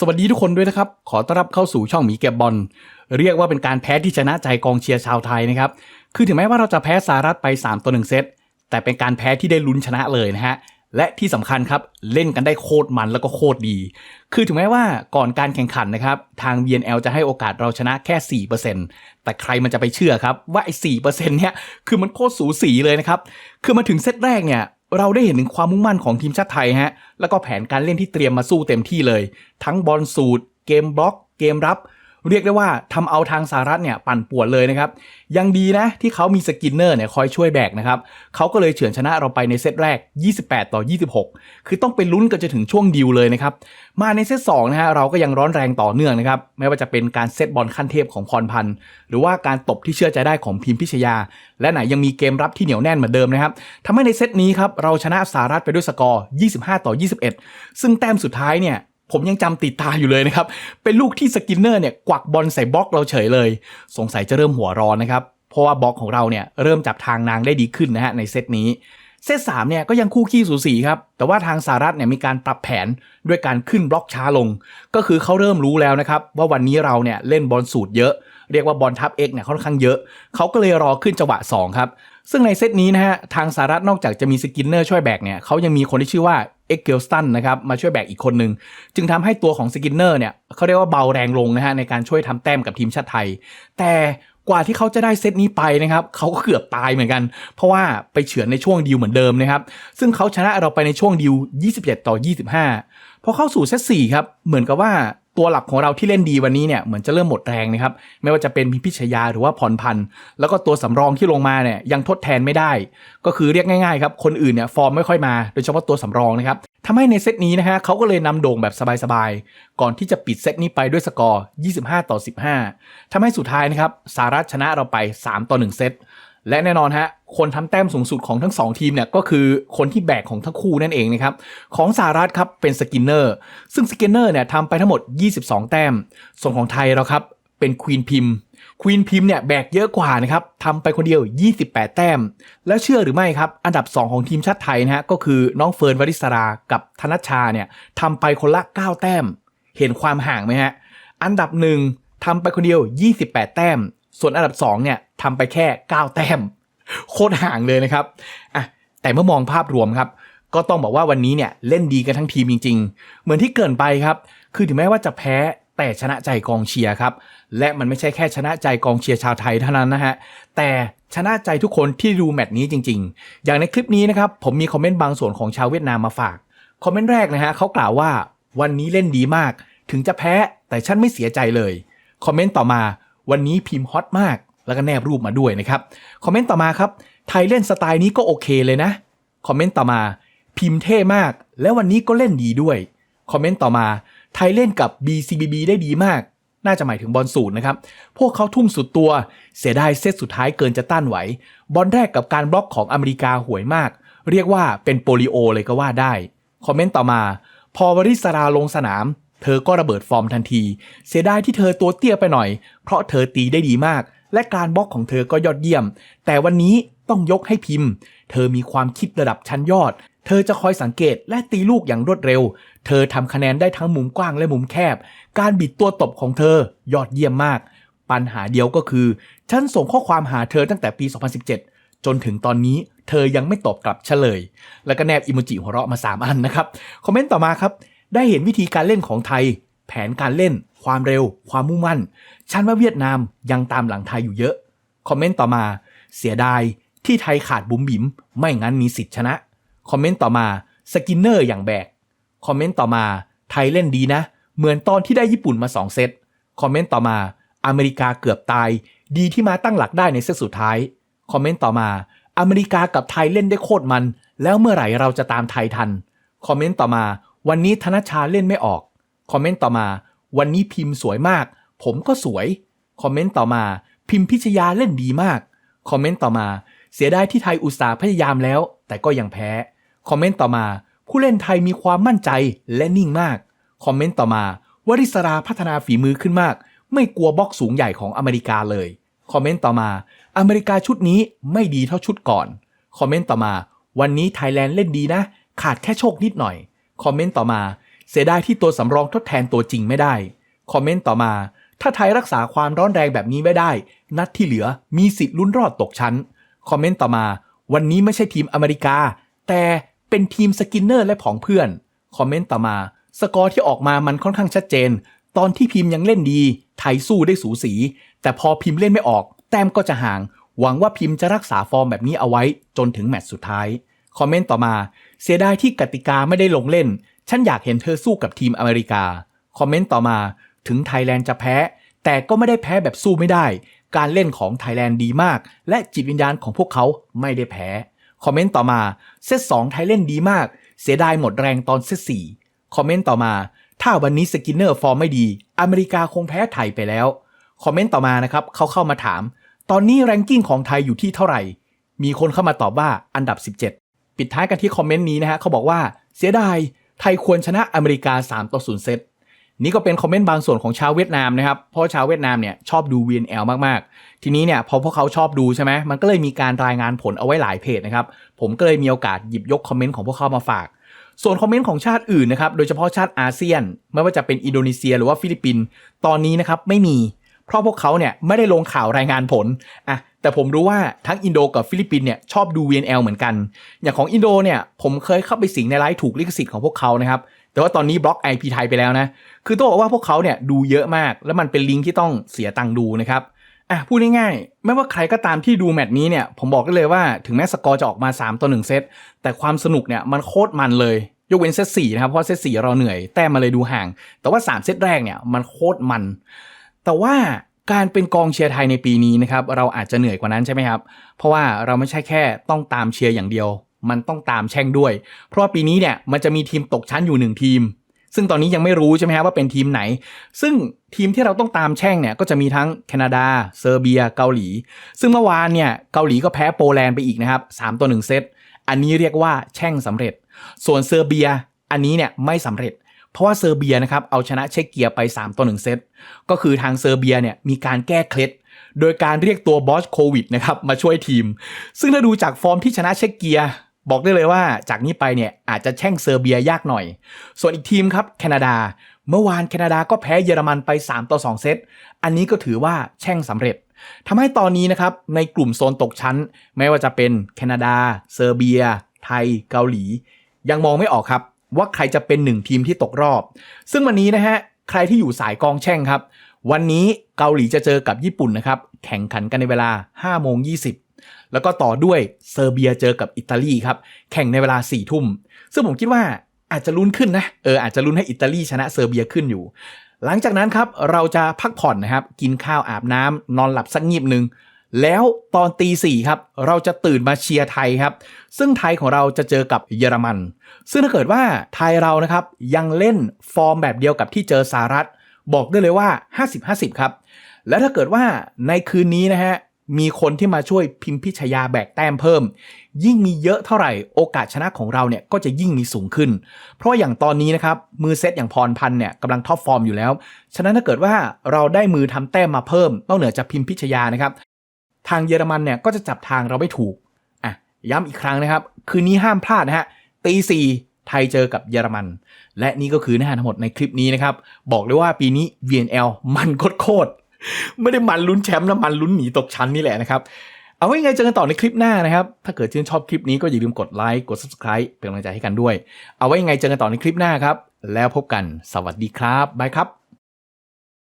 สวัสดีทุกคนด้วยนะครับ ขอต้อนรับเข้าสู่ช่องหมีเก็บบอล เรียกว่าเป็นการแพ้ที่ชนะใจกองเชียร์ชาวไทยนะครับ คือถึงแม้ว่าเราจะแพ้สหรัฐไป 3 ต่อ 1 เซต แต่เป็นการแพ้ที่ได้ลุ้นชนะเลยนะฮะ และที่สำคัญครับ เล่นกันได้โคตรมันแล้วก็โคตรดี คือถึงแม้ว่าก่อนการแข่งขันนะครับ ทาง VNL จะให้โอกาสเราชนะแค่ 4%แต่ใครมันจะไปเชื่อครับว่าไอ้4%เนี่ย คือมันโคตรสูสีเลยนะครับ คือมาถึงเซตแรกเนี่ย เราได้เห็นถึงความมุ่งมั่นของทีมชาติไทยฮะแล้วก็แผนการเล่นที่เตรียมมาสู้เต็มที่เลย ทั้งบอลสูตร เกมบล็อก เกมรับ เรียกได้ว่าทำเอาทางสหรัฐเนี่ยปั่นป่วนเลยนะครับ ยังดีนะที่เขามีสกินเนอร์เนี่ยคอยช่วยแบกนะครับเขาก็เลยเฉือนชนะเราไปในเซตแรก 28 ต่อ 26 คือต้องไปลุ้นกันจนถึงช่วงดิวเลยนะครับ มาในเซต2นะฮะเราก็ยังร้อนแรงต่อเนื่องนะครับ ไม่ว่าจะเป็นการเซตบอลขั้นเทพของพรพันธ์ หรือว่าการตบที่เชื่อใจได้ของพิมพิชยา และไหนยังมีเกมรับที่เหนียวแน่นเหมือนเดิมนะครับทำให้ในเซตนี้ครับเราชนะสหรัฐไปด้วยสกอร์ 25 ต่อ 21 ซึ่งแต้มสุดท้ายเนี่ย ผมยังจำติดตาอยู่เลยนะครับ เป็นลูกที่สกินเนอร์เนี่ยกวักบอลใส่บล็อกเราเฉยเลย สงสัยจะเริ่มหัวร้อนนะครับ เพราะว่าบล็อกของเราเนี่ยเริ่มจับทางนางได้ดีขึ้นนะฮะในเซตนี้ เซตสามเนี่ยก็ยังคู่ขี้สูสีครับ แต่ว่าทางสหรัฐเนี่ยมีการปรับแผนด้วยการขึ้นบล็อกช้าลง ก็คือเขาเริ่มรู้แล้วนะครับว่าวันนี้เราเนี่ยเล่นบอลสูตรเยอะ เรียกว่าบอลทับ X เนี่ยค่อนข้างเยอะ เขาก็เลยรอขึ้นจังหวะ2ครับ ซึ่งในเซตนี้นะฮะทางสหรัฐนอกจากจะมีสกินเนอร์ช่วยแบกเนี่ยเขายังมีคนที่ชื่อว่าเอ็กเกลสตันนะครับมาช่วยแบกอีกคนหนึ่งจึงทำให้ตัวของสกินเนอร์เนี่ยเขาเรียกว่าเบาแรงลงนะฮะในการช่วยทำแต้มกับทีมชาติไทย แต่กว่าที่เขาจะได้เซตนี้ไปนะครับเขาก็เกือบตายเหมือนกัน เพราะว่าไปเฉือนในช่วงดิวเหมือนเดิมนะครับ ซึ่งเขาชนะเราไปในช่วงดิว 27 ต่อ 25 พอเข้าสู่เซต4ครับเหมือนกับว่า ตัวหลักของเราที่เล่นดีวันนี้เนี่ยเหมือนจะเริ่มหมดแรงนะครับไม่ว่าจะเป็นพิพิชยาหรือว่าพรพันธ์แล้วก็ตัวสำรองที่ลงมาเนี่ยยังทดแทนไม่ได้ ก็คือเรียกง่ายๆครับคนอื่นเนี่ยฟอร์มไม่ค่อยมาโดยเฉพาะตัวสำรองนะครับทำให้ในเซตนี้นะฮะเขาก็เลยนำโด่งแบบสบายๆ ก่อนที่จะปิดเซตนี้ไปด้วยสกอร์ 25 ต่อ 15ทำให้สุดท้ายนะครับสหรัฐชนะเราไป 3 ต่อ 1 เซต และแน่นอนฮะ คนทำแต้มสูงสุดของทั้ง 2 ทีมเนี่ยก็คือคนที่แบกของทั้งคู่นั่นเองนะครับ ของสหรัฐครับเป็นสกินเนอร์ ซึ่งสกินเนอร์เนี่ยทำไปทั้งหมด 22 แต้ม ส่วนของไทยเราครับเป็นควีนพิมควีนพิมเนี่ยแบกเยอะกว่านะครับทำไปคนเดียว 28 แต้ม แล้วเชื่อหรือไม่ครับ อันดับ 2 ของทีมชาติไทยนะฮะก็คือน้องเฟิร์นวริศรากับธนชาเนี่ยทำไปคนละ 9 แต้ม เห็นความห่างไหมฮะ อันดับหนึ่งทำไปคนเดียว 28 แต้ม ส่วนอันดับ2เนี่ยทำไปแค่ 9 แต้ม โคตรห่างเลยนะครับอะแต่เมื่อมองภาพรวมครับ ก็ต้องบอกว่าวันนี้เนี่ยเล่นดีกันทั้งทีมจริง ๆ เหมือนที่เกินไปครับ คือถึงแม้ว่าจะแพ้แต่ชนะใจกองเชียร์ครับ และมันไม่ใช่แค่ชนะใจกองเชียร์ชาวไทยเท่านั้นนะฮะ แต่ชนะใจทุกคนที่ดูแมตช์นี้จริง ๆ อย่างในคลิปนี้นะครับ ผมมีคอมเมนต์บางส่วนของชาวเวียดนามมาฝาก คอมเมนต์แรกนะฮะเขากล่าวว่าวันนี้เล่นดีมาก ถึงจะแพ้แต่ฉันไม่เสียใจเลย คอมเมนต์ต่อมา วันนี้พิมพ์ฮอตมาก แล้วก็แนบรูปมาด้วยนะครับ คอมเมนต์ต่อมาครับ ไทยเล่นสไตล์นี้ก็โอเคเลยนะ คอมเมนต์ต่อมา พิมพ์เท่มาก แล้ววันนี้ก็เล่นดีด้วย คอมเมนต์ต่อมา ไทยเล่นกับ BCBB ได้ดีมาก น่าจะหมายถึงบอลสูตรนะครับ พวกเขาทุ่มสุดตัว เสียดายเซตสุดท้ายเกินจะต้านไหว บอลแรกกับการบล็อกของอเมริกาห่วยมาก เรียกว่าเป็นโปลิโอเลยก็ว่าได้ คอมเมนต์ต่อมา พอวริศราลงสนาม เธอก็ระเบิดฟอร์มทันที เสียดายที่เธอตัวเตี้ยไปหน่อย เพราะเธอตีได้ดีมาก และการบล็อกของเธอก็ยอดเยี่ยม แต่วันนี้ต้องยกให้พิมพ์ เธอมีความคิดระดับชั้นยอด เธอจะคอยสังเกตและตีลูกอย่างรวดเร็ว เธอทำคะแนนได้ทั้งมุมกว้างและมุมแคบ การบิดตัวตบของเธอยอดเยี่ยมมาก ปัญหาเดียวก็คือ ฉันส่งข้อความหาเธอตั้งแต่ปี 2017 จนถึงตอนนี้เธอยังไม่ตอบกลับเฉลย แล้วก็แนบอิโมจิหัวเราะมา 3 อันนะครับ คอมเมนต์ต่อมาครับ ได้เห็นวิธีการเล่นของไทย แผนการเล่น ความเร็ว ความมุ่งมั่น ฉันว่าเวียดนามยังตามหลังไทยอยู่เยอะ คอมเมนต์ต่อมา เสียดายที่ไทยขาดบุ๋มบิ๋มไม่งั้นมีสิทธิชนะ คอมเมนต์ต่อมาสกินเนอร์อย่างแบก คอมเมนต์ต่อมา ไทยเล่นดีนะ เหมือนตอนที่ได้ญี่ปุ่นมา2เซต คอมเมนต์ต่อมา อเมริกาเกือบตาย ดีที่มาตั้งหลักได้ในเซตสุดท้าย คอมเมนต์ต่อมา อเมริกากับไทยเล่นได้โคตรมัน แล้วเมื่อไหร่เราจะตามไทยทัน คอมเมนต์ต่อมา วันนี้ธนชาเล่นไม่ออก คอมเมนต์ต่อมา วันนี้พิมพ์สวยมาก ผมก็สวย คอมเมนต์ต่อมา พิมพ์พิชยาเล่นดีมาก คอมเมนต์ต่อมา เสียดายที่ไทยอุตสาห์พยายามแล้ว แต่ก็ยังแพ้ คอมเมนต์ต่อมา ผู้เล่นไทยมีความมั่นใจและนิ่งมาก คอมเมนต์ต่อมาวริศราพัฒนาฝีมือขึ้นมาก ไม่กลัวบล็อกสูงใหญ่ของอเมริกาเลย คอมเมนต์ต่อมา อเมริกาชุดนี้ไม่ดีเท่าชุดก่อน คอมเมนต์ต่อมา วันนี้ไทยแลนด์เล่นดีนะ ขาดแค่โชคนิดหน่อย คอมเมนต์ต่อมา เสียดายที่ตัวสำรองทดแทนตัวจริงไม่ได้ คอมเมนต์ต่อมา ถ้าไทยรักษาความร้อนแรงแบบนี้ไม่ได้ นัดที่เหลือมีสิทธิ์ลุ้นรอดตกชั้น คอมเมนต์ต่อมา วันนี้ไม่ใช่ทีมอเมริกา แต่เป็นทีมสกินเนอร์และผองเพื่อน คอมเมนต์ต่อมา สกอร์ที่ออกมามันค่อนข้างชัดเจน ตอนที่พิมพ์ยังเล่นดี ไทยสู้ได้สูสี แต่พอพิมพ์เล่นไม่ออก แต้มก็จะห่าง หวังว่าพิมพ์จะรักษาฟอร์มแบบนี้เอาไว้ จนถึงแมตช์สุดท้าย คอมเมนต์ต่อมา เสียดายที่กติกาไม่ได้ลงเล่น ฉันอยากเห็นเธอสู้กับทีมอเมริกา คอมเมนต์ต่อมา ถึงไทยแลนด์จะแพ้ แต่ก็ไม่ได้แพ้แบบสู้ไม่ได้ การเล่นของไทยแลนด์ดีมาก และจิตวิญญาณของพวกเขาไม่ได้แพ้ คอมเมนต์ต่อมา เซต2ไทยเล่นดีมาก เสียดายหมดแรงตอนเซต4คอมเมนต์ต่อมา ถ้าวันนี้สกินเนอร์ฟอร์มไม่ดี อเมริกาคงแพ้ไทยไปแล้ว คอมเมนต์ต่อมานะครับเขาเข้ามาถาม ตอนนี้แรงกิ้งของไทยอยู่ที่เท่าไหร่ มีคนเข้ามาตอบว่าอันดับ 17 ปิดท้ายกันที่คอมเมนต์นี้นะฮะเขาบอกว่าเสียดายไทยควรชนะอเมริกา 3 ต่อ 0 เซตนี่ก็เป็นคอมเมนต์บางส่วนของชาวเวียดนามนะครับเพราะชาวเวียดนามเนี่ยชอบดู VNL มากๆ ทีนี้เนี่ยพอพวกเขาชอบดูใช่ไหมมันก็เลยมีการรายงานผลเอาไว้หลายเพจนะครับผมก็เลยมีโอกาสหยิบยกคอมเมนต์ของพวกเขามาฝาก ส่วนคอมเมนต์ของชาติอื่นนะครับโดยเฉพาะชาติอาเซียน ไม่ว่าจะเป็นอินโดนีเซีย หรือว่าฟิลิปปินส์ตอนนี้นะครับไม่มี เพราะพวกเขาเนี่ยไม่ได้ลงข่าวรายงานผลอะแต่ผมรู้ว่าทั้งอินโดกับฟิลิปปินเนี่ยชอบดู VNL เหมือนกัน อย่างของอินโดเนี่ยผมเคยเข้าไปสิงในไลฟ์ถูกลิขสิทธิ์ของพวกเขานะครับแต่ว่าตอนนี้บล็อก IP ไทยไปแล้วนะ คือต้องบอกว่าพวกเขาเนี่ยดูเยอะมาก แล้วมันเป็นลิงก์ที่ต้องเสียตังค์ดูนะครับอะพูดง่ายๆ ไม่ว่าใครก็ตามที่ดูแมตช์นี้เนี่ย ผมบอกได้เลยว่าถึงแม้สกอร์จะออกมา 3 ต่อ 1 เซต แต่ความสนุกเนี่ยมันโคตรมันเลย ยกเว้นเซต4นะครับ เพราะเซต4เราเหนื่อย แต้มมาเลยดูห่าง แต่ว่า 3 เซตแรกเนี่ยมันโคตรมัน แต่ว่าการเป็นกองเชียร์ไทยในปีนี้นะครับเราอาจจะเหนื่อยกว่านั้นใช่ไหมครับ เพราะว่าเราไม่ใช่แค่ต้องตามเชียร์อย่างเดียว มันต้องตามแช่งด้วย เพราะว่าปีนี้เนี่ยมันจะมีทีมตกชั้นอยู่หนึ่งทีม ซึ่งตอนนี้ยังไม่รู้ใช่ไหมครับว่าเป็นทีมไหน ซึ่งทีมที่เราต้องตามแช่งเนี่ยก็จะมีทั้งแคนาดา เซอร์เบีย เกาหลี ซึ่งเมื่อวานเนี่ยเกาหลีก็แพ้โปแลนด์ไปอีกนะครับ3ต่อ1เซตอันนี้เรียกว่าแช่งสำเร็จ ส่วนเซอร์เบีย อันนี้เนี่ยไม่สำเร็จ เพราะว่าเซอร์เบียนะครับเอาชนะเช็กเกียไป 3 ต่อ 1 เซต ก็คือทางเซอร์เบียเนี่ยมีการแก้เคล็ดโดยการเรียกตัวบอสโควิดนะครับมาช่วยทีม ซึ่งถ้าดูจากฟอร์มที่ชนะเช็กเกียบอกได้เลยว่าจากนี้ไปเนี่ยอาจจะแช่งเซอร์เบียยากหน่อย ส่วนอีกทีมครับแคนาดา เมื่อวานแคนาดาก็แพ้เยอรมันไป 3 ต่อ 2 เซต อันนี้ก็ถือว่าแช่งสำเร็จทำให้ตอนนี้นะครับในกลุ่มโซนตกชั้น ไม่ว่าจะเป็นแคนาดา เซอร์เบีย ไทย เกาหลี ยังมองไม่ออกครับ ว่าใครจะเป็นหนึ่งทีมที่ตกรอบ ซึ่งวันนี้นะฮะใครที่อยู่สายกองแช่งครับ วันนี้เกาหลีจะเจอกับญี่ปุ่นนะครับ แข่งขันกันในเวลา5โมง20 แล้วก็ต่อด้วยเซอร์เบียเจอกับอิตาลีครับ แข่งในเวลา4ทุ่ม ซึ่งผมคิดว่าอาจจะลุ้นขึ้นนะ เอออาจจะลุ้นให้อิตาลีชนะเซอร์เบียขึ้นอยู่ หลังจากนั้นครับเราจะพักผ่อนนะครับ กินข้าวอาบน้ำนอนหลับสักงีบหนึ่ง แล้วตอนตีสี่ครับเราจะตื่นมาเชียร์ไทยครับ ซึ่งไทยของเราจะเจอกับเยอรมัน ซึ่งถ้าเกิดว่าไทยเรานะครับยังเล่นฟอร์มแบบเดียวกับที่เจอสหรัฐ บอกได้เลยว่า 50-50 ครับ แล้วถ้าเกิดว่าในคืนนี้นะฮะมีคนที่มาช่วยพิมพิชยาแบกแต้มเพิ่ม ยิ่งมีเยอะเท่าไหร่โอกาสชนะของเราเนี่ยก็จะยิ่งมีสูงขึ้น เพราะอย่างตอนนี้นะครับมือเซตอย่างพรพันเนี่ยกำลังท็อปฟอร์มอยู่แล้ว ฉะนั้นถ้าเกิดว่าเราได้มือทำแต้มมาเพิ่มนอกเหนือจากพิมพิชยานะครับ ทางเยอรมันเนี่ยก็จะจับทางเราไม่ถูกอะย้ำอีกครั้งนะครับ คืนนี้ห้ามพลาดนะฮะตีสี่ไทยเจอกับเยอรมัน และนี่ก็คือเนื้อหาทั้งหมดในคลิปนี้นะครับ บอกเลยว่าปีนี้ VNL มันโคตรไม่ได้มันลุ้นแชมป์นะมันลุ้นหนีตกชั้นนี่แหละนะครับ เอาไว้ไงเจอกันต่อในคลิปหน้านะครับ ถ้าเกิดชื่นชอบคลิปนี้ก็อย่าลืมกดไลค์กด subscribe เป็นกำลังใจให้กันด้วย เอาไว้ไงเจอกันต่อในคลิปหน้าครับ แล้วพบกันสวัสดีครับบายครับ